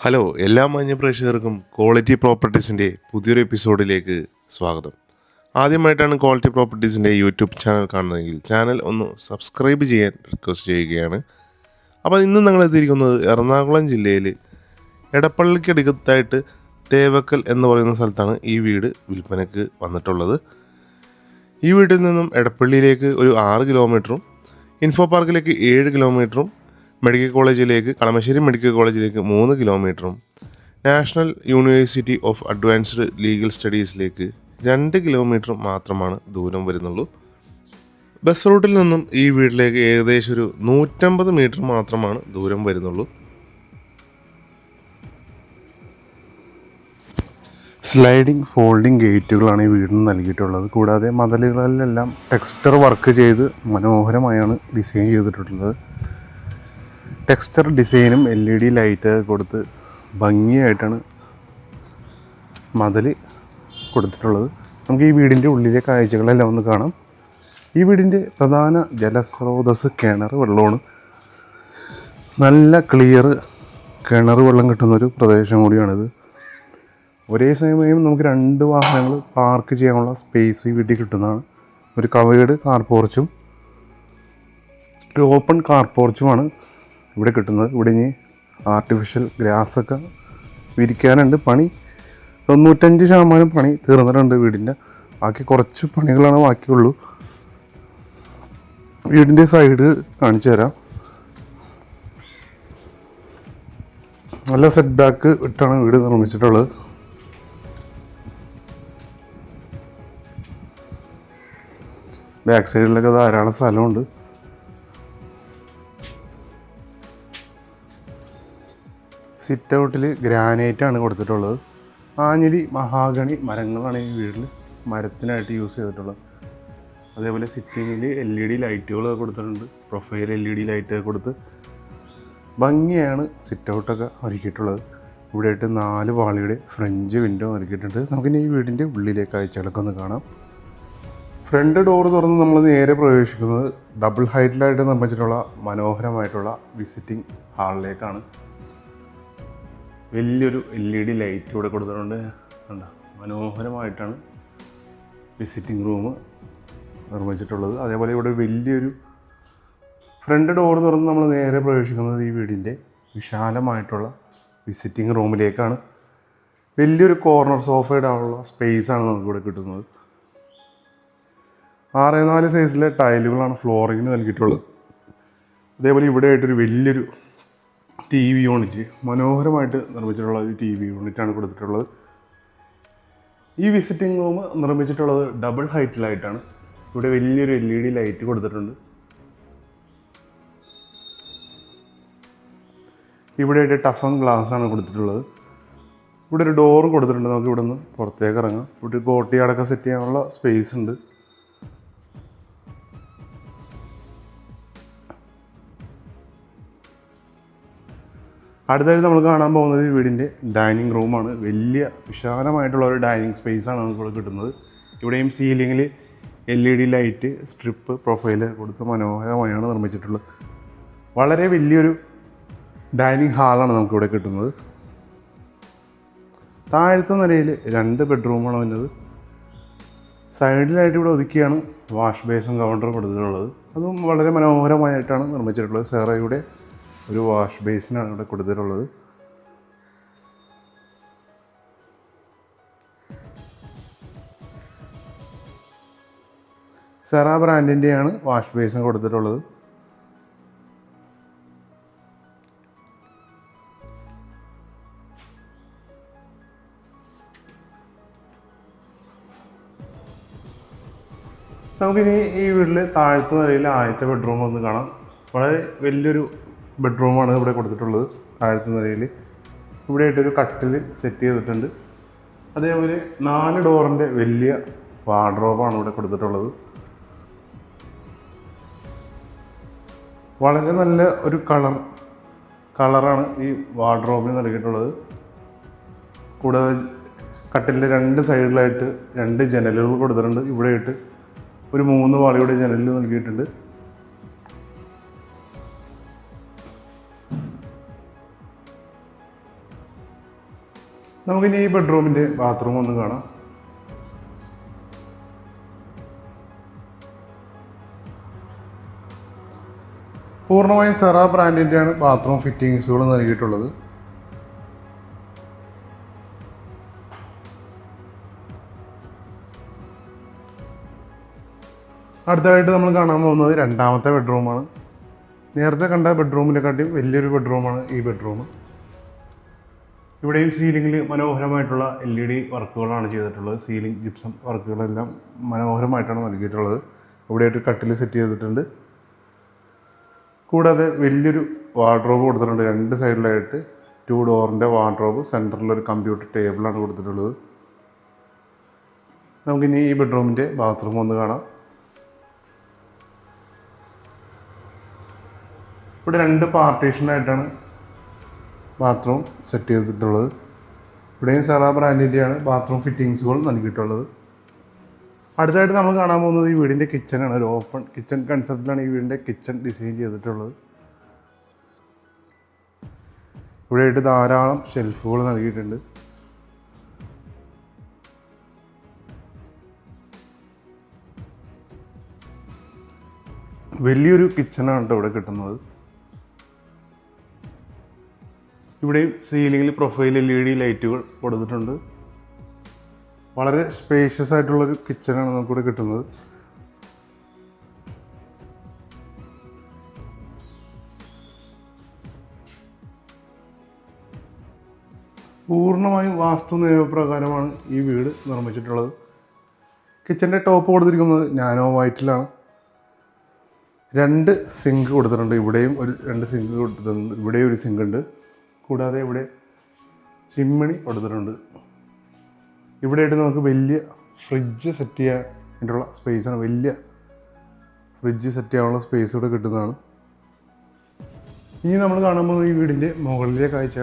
Hello എല്ലാ മാന്യ പ്രേക്ഷകർക്കും ക്വാളിറ്റി പ്രോപ്പർട്ടീസിന്റെ പുതിയൊരു എപ്പിസോഡിലേക്ക് സ്വാഗതം. ആദ്യമായിട്ടാണ് ക്വാളിറ്റി പ്രോപ്പർട്ടീസിന്റെ യൂട്യൂബ് ചാനൽ കാണുന്നതെങ്കിൽ ചാനൽ ഒന്ന് സബ്സ്ക്രൈബ് ചെയ്യാൻ റിക്വസ്റ്റ് ചെയ്യുകയാണ്. അപ്പോൾ ഇന്ന് ഞങ്ങൾ എത്തിയിരിക്കുന്നത് എറണാകുളം ജില്ലയിൽ എടപ്പള്ളിക്കടുത്തായിട്ട് തേവക്കൽ എന്ന് പറയുന്ന സ്ഥലത്താണ് ഈ വീട് വിൽപ്പനയ്ക്ക് വന്നിട്ടുള്ളത്. ഈ വീട്ടിൽ നിന്നും എടപ്പള്ളിയിലേക്ക് ഒരു ആറ് കിലോമീറ്ററും ഇൻഫോ പാർക്കിലേക്ക് ഏഴ് കിലോമീറ്ററും മെഡിക്കൽ കോളേജിലേക്ക് കളമശ്ശേരി മെഡിക്കൽ കോളേജിലേക്ക് മൂന്ന് കിലോമീറ്ററും national university of advanced legal സ്റ്റഡീസിലേക്ക് രണ്ട് കിലോമീറ്റർ മാത്രമാണ് ദൂരം വരുന്നുള്ളൂ. ബസ് റൂട്ടിൽ നിന്നും ഈ വീട്ടിലേക്ക് ഏകദേശം ഒരു നൂറ്റമ്പത് മീറ്റർ മാത്രമാണ് ദൂരം വരുന്നുള്ളൂ. സ്ലൈഡിംഗ് ഫോൾഡിംഗ് ഗേറ്റുകളാണ് ഈ വീടിന് നൽകിയിട്ടുള്ളത്. കൂടാതെ മതിലുകളിലെല്ലാം ടെക്സ്റ്റർ വർക്ക് ചെയ്ത് മനോഹരമായാണ് ഡിസൈൻ ചെയ്തിട്ടുള്ളത്. ടെക്സ്റ്റർ ഡിസൈനും എൽ ഇ ഡി ലൈറ്റ് കൊടുത്ത് ഭംഗിയായിട്ടാണ് മതിൽ കൊടുത്തിട്ടുള്ളത്. നമുക്ക് ഈ വീടിന്റെ ഉള്ളിലെ കാഴ്ചകളെല്ലാം ഒന്ന് കാണാം. ഈ വീടിന്റെ പ്രധാന ജലസ്രോതസ് കിണർ വെള്ളമാണ്. നല്ല ക്ലിയർ കിണർ വെള്ളം കിട്ടുന്നൊരു പ്രദേശം കൂടിയാണിത്. ഒരേ സമയം നമുക്ക് രണ്ട് വാഹനങ്ങൾ പാർക്ക് ചെയ്യാനുള്ള സ്പേസ് ഈ വീട്ടിൽ കിട്ടുന്നതാണ്. ഒരു കവേഡ് കാർ പോർച്ചും ഒരു ഓപ്പൺ കാർ പോർച്ചുമാണ് ഇവിടെ കിട്ടുന്നത്. ഇവിടെ ഇനി ആർട്ടിഫിഷ്യൽ ഗ്രാസൊക്കെ വിരിക്കാനുണ്ട് പണി. തൊണ്ണൂറ്റഞ്ച് ശതമാനം പണി തീർന്നിട്ടുണ്ട് വീടിന്റെ. ബാക്കി കുറച്ച് പണികളാണ് ബാക്കിയുള്ളൂ. വീടിന്റെ സൈഡ് കാണിച്ചു തരാം. നല്ല സെറ്റ് ബാക്ക് ഇട്ടാണ് വീട് നിർമ്മിച്ചിട്ടുള്ളത്. ബാക്ക് സൈഡിലൊക്കെ ധാരാളം സ്ഥലമുണ്ട്. സിറ്റ് ഔട്ടിൽ ഗ്രാനൈറ്റ് ആണ് കൊടുത്തിട്ടുള്ളത്. ആഞ്ഞിലി മഹാഗണി മരങ്ങളാണ് ഈ വീട്ടിൽ മരത്തിനായിട്ട് യൂസ് ചെയ്തിട്ടുള്ളത്. അതേപോലെ സിറ്റിങ്ങിൽ എൽ ഇ ഡി ലൈറ്റുകൾ കൊടുത്തിട്ടുണ്ട്. Profile L E D light കൊടുത്ത് ഭംഗിയാണ് സിറ്റ് ഔട്ടൊക്കെ ഒരുക്കിയിട്ടുള്ളത്. ഇവിടെയായിട്ട് നാല് പാളിയുടെ ഫ്രഞ്ച് വിൻഡോ ഒരുക്കിയിട്ടുണ്ട്. നമുക്കിനി ഈ വീടിന്റെ ഉള്ളിലെ കാഴ്ചകളൊക്കെ ഒന്ന് കാണാം. ഫ്രണ്ട് ഡോർ തുറന്ന് നമ്മൾ നേരെ പ്രവേശിക്കുന്നത് ഡബിൾ ഹൈറ്റിലായിട്ട് നിർമ്മിച്ചിട്ടുള്ള മനോഹരമായിട്ടുള്ള വിസിറ്റിംഗ് ഹാളിലേക്കാണ്. വലിയൊരു എൽ ഇ ഡി ലൈറ്റ് ഇവിടെ കൊടുത്തിട്ടുണ്ട്. കണ്ട? മനോഹരമായിട്ടാണ് വിസിറ്റിംഗ് റൂം നിർമ്മിച്ചിട്ടുള്ളത്. അതേപോലെ ഇവിടെ വലിയൊരു ഫ്രണ്ട് ഡോർ തുറന്ന് നമ്മൾ നേരെ പ്രവേശിക്കുന്നത് ഈ വീടിന്റെ വിശാലമായിട്ടുള്ള വിസിറ്റിംഗ് റൂമിലേക്കാണ് വലിയൊരു കോർണർ സോഫ ഇടാനുള്ള സ്പേസാണ് നമുക്കിവിടെ കിട്ടുന്നത്. ആറ് നാല് സൈസിലെ ടൈലുകളാണ് ഫ്ലോറിങ്ങിന് നൽകിയിട്ടുള്ളത്. അതേപോലെ ഇവിടെ ആയിട്ടൊരു വലിയൊരു ടി വി യൂണിറ്റ് മനോഹരമായിട്ട് നിർമ്മിച്ചിട്ടുള്ള ഒരു ടി വി യൂണിറ്റാണ് കൊടുത്തിട്ടുള്ളത്. ഈ വിസിറ്റിംഗ് റൂം നിർമ്മിച്ചിട്ടുള്ളത് ഡബിൾ ഹൈറ്റിലായിട്ടാണ് ഇവിടെ വലിയൊരു എൽ ഇ ഡി ലൈറ്റ് കൊടുത്തിട്ടുണ്ട്. ഇവിടെ ടഫൻ ഗ്ലാസ് ആണ് കൊടുത്തിട്ടുള്ളത്. ഇവിടെ ഒരു ഡോറും കൊടുത്തിട്ടുണ്ട്. നമുക്ക് ഇവിടെ നിന്ന് പുറത്തേക്ക് ഇറങ്ങാം. ഇവിടെ ഒരു കോട്ടിയടക്കം സെറ്റ് ചെയ്യാനുള്ള സ്പേസ് ഉണ്ട്. അടുത്തായിട്ട് നമ്മൾ കാണാൻ പോകുന്നത് ഈ വീടിന്റെ ഡൈനിങ് റൂമാണ്. വലിയ വിശാലമായിട്ടുള്ള ഒരു ഡൈനിങ് സ്പേസാണ് നമുക്ക് ഇവിടെ കിട്ടുന്നത്. ഇവിടെയും സീലിങ്ങിൽ L E D light strip profile കൊടുത്ത് മനോഹരമായാണ് നിർമ്മിച്ചിട്ടുള്ളത്. വളരെ വലിയൊരു ഡൈനിങ് ഹാളാണ് നമുക്കിവിടെ കിട്ടുന്നത്. താഴത്തെ നിലയിൽ രണ്ട് ബെഡ്റൂമാണ് വന്നത് സൈഡിലായിട്ട് ഇവിടെ ഒതുക്കിയാണ് വാഷ് ബേസും കൗണ്ടറും കൊടുത്തിട്ടുള്ളത് അതും വളരെ മനോഹരമായിട്ടാണ് നിർമ്മിച്ചിട്ടുള്ളത്. സെറയുടെ ഒരു വാഷ് ബേസിനാണ് ഇവിടെ കൊടുത്തിട്ടുള്ളത്. സെറ ബ്രാൻഡിന്റെയാണ് വാഷ് ബേസിൻ കൊടുത്തിട്ടുള്ളത്. നമുക്കിനി ഈ വീട്ടിൽ താഴത്തെ നിലയിൽ ആദ്യത്തെ ബെഡ്റൂം ഒന്ന് കാണാം. വളരെ വലിയൊരു ബെഡ്റൂമാണ് ഇവിടെ കൊടുത്തിട്ടുള്ളത് താഴത്തെ നിലയിൽ ഇവിടെ ആയിട്ടൊരു കട്ടിൽ സെറ്റ് ചെയ്തിട്ടുണ്ട്. അതേപോലെ നാല് ഡോറിന്റെ വലിയ വാർഡ്രോബാണ് ഇവിടെ കൊടുത്തിട്ടുള്ളത്. വളരെ നല്ല ഒരു കളർ കളറാണ് ഈ വാർഡ്രോബിന് നൽകിയിട്ടുള്ളത്. കൂടാതെ കട്ടിലിന്റെ രണ്ട് സൈഡിലായിട്ട് രണ്ട് ജനലുകൾ കൊടുത്തിട്ടുണ്ട്. ഇവിടെയായിട്ട് ഒരു മൂന്ന് വാളിയുടെ ജനലിൽ നൽകിയിട്ടുണ്ട്. നമുക്കിനി ഈ ബെഡ്റൂമിന്റെ ബാത്റൂം ഒന്ന് കാണാം. പൂർണമായും സെറ ബ്രാൻഡിന്റെയാണ് ബാത്റൂം ഫിറ്റിങ്സുകൾ നൽകിയിട്ടുള്ളത്. അടുത്തതായിട്ട് നമ്മൾ കാണാൻ പോകുന്നത് രണ്ടാമത്തെ ബെഡ്റൂമാണ് നേരത്തെ കണ്ട ബെഡ്റൂമിനെക്കാട്ടിയും വലിയൊരു ബെഡ്റൂമാണ് ഈ ബെഡ്റൂം ഇവിടെയും സീലിങ്ങിൽ മനോഹരമായിട്ടുള്ള എൽ ഇ ഡി വർക്കുകളാണ് ചെയ്തിട്ടുള്ളത്. സീലിംഗ് ജിപ്സം വർക്കുകളെല്ലാം മനോഹരമായിട്ടാണ് നൽകിയിട്ടുള്ളത്. ഇവിടെയായിട്ട് കട്ടിൽ സെറ്റ് ചെയ്തിട്ടുണ്ട്. കൂടാതെ വലിയൊരു വാർഡ്രോബ് കൊടുത്തിട്ടുണ്ട്. രണ്ട് സൈഡിലായിട്ട് ടു ഡോറിന്റെ വാർഡ്രോബ് സെന്ററിലൊരു കമ്പ്യൂട്ടർ ടേബിളാണ് കൊടുത്തിട്ടുള്ളത്. നമുക്കിനി ഈ ബെഡ്റൂമിന്റെ ബാത്റൂം ഒന്ന് കാണാം. ഇവിടെ രണ്ട് പാർട്ടീഷനായിട്ടാണ് ബാത്റൂം സെറ്റ് ചെയ്തിട്ടുള്ളത്. ഇവിടെയും സെറ ബ്രാൻഡിന്റെയാണ് ബാത്റൂം ഫിറ്റിങ്സുകൾ നൽകിയിട്ടുള്ളത്. അടുത്തായിട്ട് നമ്മൾ കാണാൻ പോകുന്നത് ഈ വീടിന്റെ കിച്ചണാണ് ഒരു ഓപ്പൺ കിച്ചൺ കൺസെപ്റ്റിലാണ് ഈ വീടിന്റെ കിച്ചൺ ഡിസൈൻ ചെയ്തിട്ടുള്ളത്. ഇവിടെയായിട്ട് ധാരാളം ഷെൽഫുകൾ നൽകിയിട്ടുണ്ട്. വലിയൊരു കിച്ചണാണ് കേട്ടോ ഇവിടെ കിട്ടുന്നത്. ഇവിടെയും സീലിംഗിൽ പ്രൊഫൈൽ എൽ ഇ ഡി ലൈറ്റുകൾ കൊടുത്തിട്ടുണ്ട്. വളരെ സ്പേഷ്യസ് ആയിട്ടുള്ളൊരു കിച്ചണാണ് നമുക്കിവിടെ കിട്ടുന്നത്. പൂർണമായും വാസ്തു നിയമപ്രകാരമാണ് ഈ വീട് നിർമ്മിച്ചിട്ടുള്ളത്. കിച്ചന്റെ ടോപ്പ് കൊടുത്തിരിക്കുന്നത് നാനോ വൈറ്റിലാണ് രണ്ട് സിങ്ക് കൊടുത്തിട്ടുണ്ട്. ഇവിടെയും ഒരു രണ്ട് സിങ്ക് കൊടുത്തിട്ടുണ്ട്. ഇവിടെയും ഒരു സിങ്ക് ഉണ്ട്. കൂടാതെ ഇവിടെ ചിമ്മിണി കൊടുത്തിട്ടുണ്ട്. ഇവിടെ ആയിട്ട് നമുക്ക് വലിയ ഫ്രിഡ്ജ് സെറ്റ് ചെയ്യാൻ വേണ്ടിയുള്ള സ്പേസാണ് വലിയ ഫ്രിഡ്ജ് സെറ്റ് ചെയ്യാനുള്ള സ്പേസ് ഇവിടെ കിട്ടുന്നതാണ്. ഇനി നമ്മൾ കാണാൻ കാണുമ്പോൾ ഈ വീടിന്റെ മുകളിലെ കാഴ്ച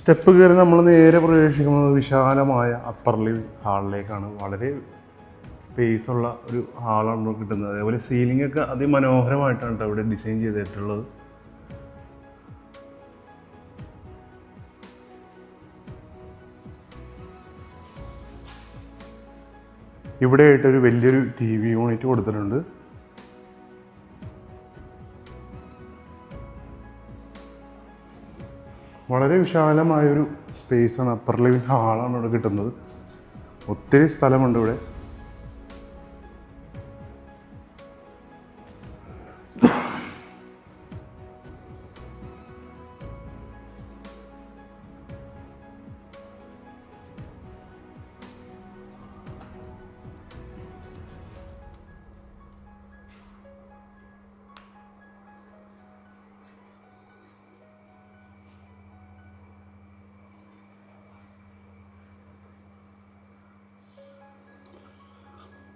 സ്റ്റെപ്പ് കയറി നമ്മൾ നേരെ പ്രവേശിക്കുന്നത് വിശാലമായ അപ്പർ ലിവ് ഹാളിലേക്കാണ് വളരെ സ്പേസ് ഉള്ള ഒരു ഹാളാണ് കിട്ടുന്നത്. അതേപോലെ സീലിംഗ് ഒക്കെ അതിമനോഹരമായിട്ടാണ് ഇവിടെ ഡിസൈൻ ചെയ്തിട്ടുള്ളത്. ഇവിടെയായിട്ടൊരു വലിയൊരു ടി വി യൂണിറ്റ് കൊടുത്തിട്ടുണ്ട്. വളരെ വിശാലമായൊരു സ്പേസാണ് അപ്പർ ലിവിങ് ഹാളാണ് ഇവിടെ കിട്ടുന്നത്. ഒത്തിരി സ്ഥലമുണ്ട് ഇവിടെ.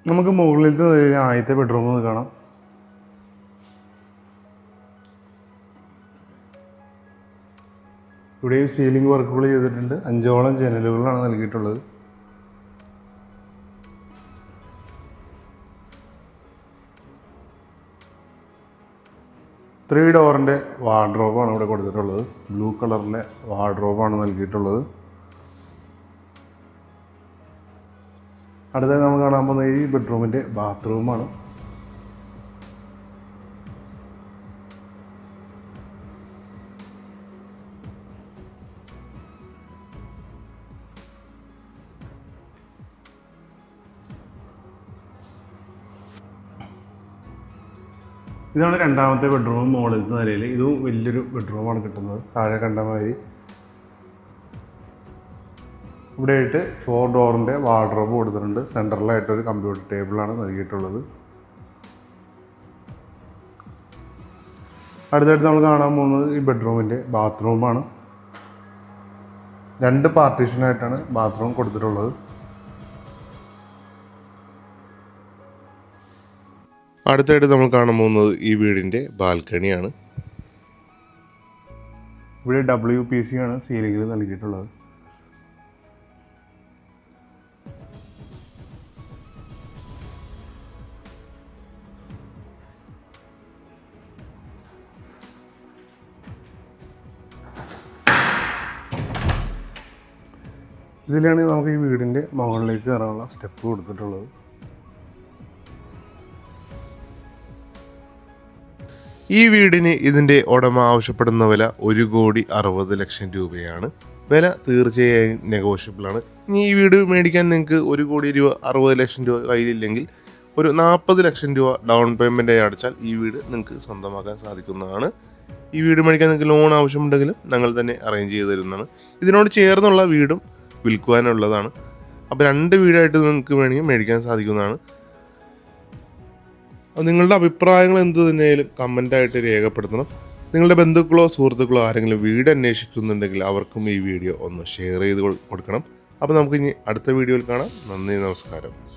നമുക്ക് മുകളിലത്തെ നിലയിൽ ആദ്യത്തെ ബെഡ്റൂം ഒന്ന് കാണാം. ഇവിടെയും സീലിംഗ് വർക്കുകൾ ചെയ്തിട്ടുണ്ട്. അഞ്ചോളം ജനലുകളാണ് നൽകിയിട്ടുള്ളത്. ത്രീ ഡോറിന്റെ വാർഡ്രോബാണ് ഇവിടെ കൊടുത്തിട്ടുള്ളത്. ബ്ലൂ കളറിലെ വാർഡ്രോബാണ് നൽകിയിട്ടുള്ളത്. അടുത്തത് നമ്മൾ കാണാൻ പോകുന്നത് ഈ ബെഡ്റൂമിന്റെ ബാത്റൂമാണ്. ഇതാണ് രണ്ടാമത്തെ ബെഡ്റൂം മുകളിലത്തെ നിലയിൽ. ഇതും വലിയൊരു ബെഡ്റൂമാണ് കിട്ടുന്നത്. താഴെ കണ്ട മാതിരി. ഇവിടെയായിട്ട് ഫോർ ഡോറിന്റെ വാർഡ്രോബ് കൊടുത്തിട്ടുണ്ട്. സെൻട്രലായിട്ടൊരു കമ്പ്യൂട്ടർ ടേബിളാണ് നൽകിയിട്ടുള്ളത്. അടുത്തായിട്ട് നമ്മൾ കാണാൻ പോകുന്നത് ഈ ബെഡ്റൂമിന്റെ ബാത്റൂമാണ് രണ്ട് പാർട്ടീഷനായിട്ടാണ് ബാത്റൂം കൊടുത്തിട്ടുള്ളത്. അടുത്തായിട്ട് നമ്മൾ കാണാൻ പോകുന്നത് ഈ വീടിന്റെ ബാൽക്കണിയാണ് ഇവിടെ ഡബ്ല്യു പി സി ആണ് സീലിംഗിൽ നൽകിയിട്ടുള്ളത്. ഇതിലാണ് നമുക്ക് ഈ വീടിന്റെ മുകളിലേക്ക് കയറാനുള്ള സ്റ്റെപ്പ് കൊടുത്തിട്ടുള്ളത്. ഈ വീടിന് ഇതിന്റെ ഉടമ ആവശ്യപ്പെടുന്ന വില ഒരു കോടി അറുപത് ലക്ഷം രൂപയാണ്. വില തീർച്ചയായും നെഗോഷ്യബിൾ ആണ്. ഇനി ഈ വീട് മേടിക്കാൻ നിങ്ങൾക്ക് ഒരു കോടി രൂപ അറുപത് ലക്ഷം രൂപ കയ്യിലില്ലെങ്കിൽ ഒരു നാൽപ്പത് ലക്ഷം രൂപ ഡൗൺ പേയ്മെന്റായി അടച്ചാൽ ഈ വീട് നിങ്ങൾക്ക് സ്വന്തമാക്കാൻ സാധിക്കുന്നതാണ്. ഈ വീട് മേടിക്കാൻ നിങ്ങൾക്ക് ലോൺ ആവശ്യമുണ്ടെങ്കിലും ഞങ്ങൾ തന്നെ അറേഞ്ച് ചെയ്ത് തരുന്നതാണ്. ഇതിനോട് ചേർന്നുള്ള വീടും വിൽക്കുവാനുള്ളതാണ്. അപ്പോൾ രണ്ട് വീടായിട്ട് നിങ്ങൾക്ക് വേണമെങ്കിൽ മേടിക്കാൻ സാധിക്കുന്നതാണ്. നിങ്ങളുടെ അഭിപ്രായങ്ങൾ എന്ത് തന്നെയായാലും കമന്റായിട്ട് രേഖപ്പെടുത്തണം. നിങ്ങളുടെ ബന്ധുക്കളോ സുഹൃത്തുക്കളോ ആരെങ്കിലും വീട് അന്വേഷിക്കുന്നുണ്ടെങ്കിൽ അവർക്കും ഈ വീഡിയോ ഒന്ന് ഷെയർ ചെയ്ത് കൊടുക്കണം. അപ്പോൾ നമുക്ക് ഇനി അടുത്ത വീഡിയോയിൽ കാണാം. നന്ദി നമസ്കാരം.